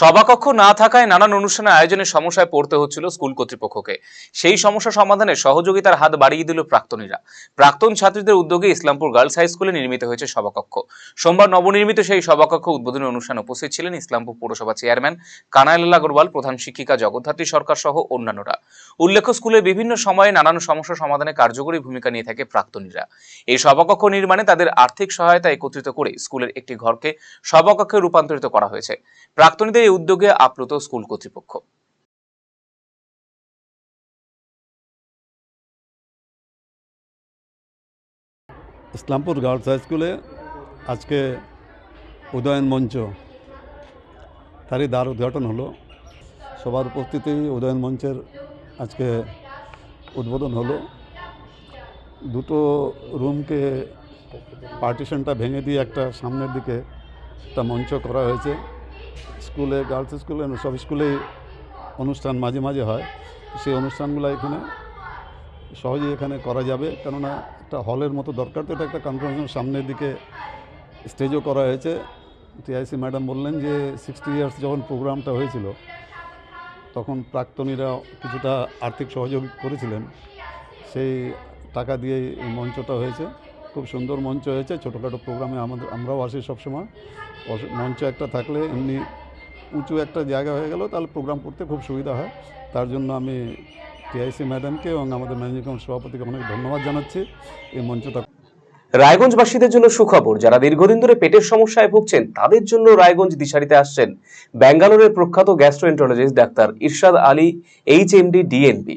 সভাকক্ষ না থাকায় নানান অনুষ্ঠানে আয়োজনের সমস্যায় পড়তে হচ্ছিল স্কুল কর্তৃপক্ষকে। সেই সমস্যা সমাধানে সহযোগিতার হাত বাড়িয়ে দিল প্রাক্তনীরা। প্রাক্তন ছাত্রীদের উদ্যোগে ইসলামপুর গার্লস হাই স্কুলে নির্মিত হয়েছে সভাকক্ষ। সোমবার নবনির্মিত সেই সভাকক্ষ উদ্বোধনী অনুষ্ঠানে উপস্থিত ছিলেন ইসলামপুর পৌরসভা চেয়ারম্যান কানাইলাল আগরওয়াল, প্রধান শিক্ষিকা জগদ্ধাত্রী সরকার সহ অন্যান্যরা। উল্লেখ্য, স্কুলে বিভিন্ন সময়ে নানান সমস্যা সমাধানে কার্যকরী ভূমিকা নিয়ে থাকে প্রাক্তনীরা। এই সভাকক্ষ নির্মাণে তাদের আর্থিক সহায়তা একত্রিত করে স্কুলের একটি ঘরকে সভাকক্ষে রূপান্তরিত করা হয়েছে। প্রাক্তনীদের এই উদ্যোগে আপ্লুত স্কুল কর্তৃপক্ষ। ইসলামপুর গার্লস হাই স্কুলে আজকে উদয়ন মঞ্চ, তারই দ্বার উদ্ঘাটন হলো। সবার উপস্থিতি উদয়ন মঞ্চের আজকে উদ্বোধন হলো। দুটো রুমকে পার্টিশনটা ভেঙে দিয়ে একটা সামনের দিকে একটা মঞ্চ করা হয়েছে। স্কুলে, গার্লস স্কুলে সব স্কুলেই অনুষ্ঠান মাঝে মাঝে হয়। সেই অনুষ্ঠানগুলো এখানে সহজেই এখানে করা যাবে। কেননা একটা হলের মতো দরকার তো, এটা একটা কনফারেন্স সামনের দিকে স্টেজও করা হয়েছে। টিআইসি ম্যাডাম বললেন যে সিক্সটি ইয়ার্স যখন প্রোগ্রামটা হয়েছিল, তখন প্রাক্তনীরা কিছুটা আর্থিক সহযোগ করেছিলেন। সেই টাকা দিয়েই এই মঞ্চটা হয়েছে। খুব সুন্দর মঞ্চ হয়েছে। ছোটোখাটো প্রোগ্রামে আমাদের আমরাও আসি সবসময়। মঞ্চ একটা থাকলে এমনি উঁচু একটা জায়গা হয়ে গেল তাহলে প্রোগ্রাম করতে খুব সুবিধা হয়। তার জন্য আমি টিআইসি ম্যাডামকে এবং আমাদের ম্যানেজিং কমিটির সভাপতিকে অনেক ধন্যবাদ জানাচ্ছি। এই মঞ্চটা রায়গঞ্জবাসীদের জন্য সুখবর, যারা দীর্ঘদিন ধরে পেটের সমস্যায় ভুগছেন, তাদের জন্য রায়গঞ্জ দিশারিতে আসছেন ব্যাঙ্গালোরের প্রখ্যাত গ্যাস্ট্রোএন্টারোলজিস্ট ডাক্তার ইরশাদ আলী এইচ এমডি ডিএনবি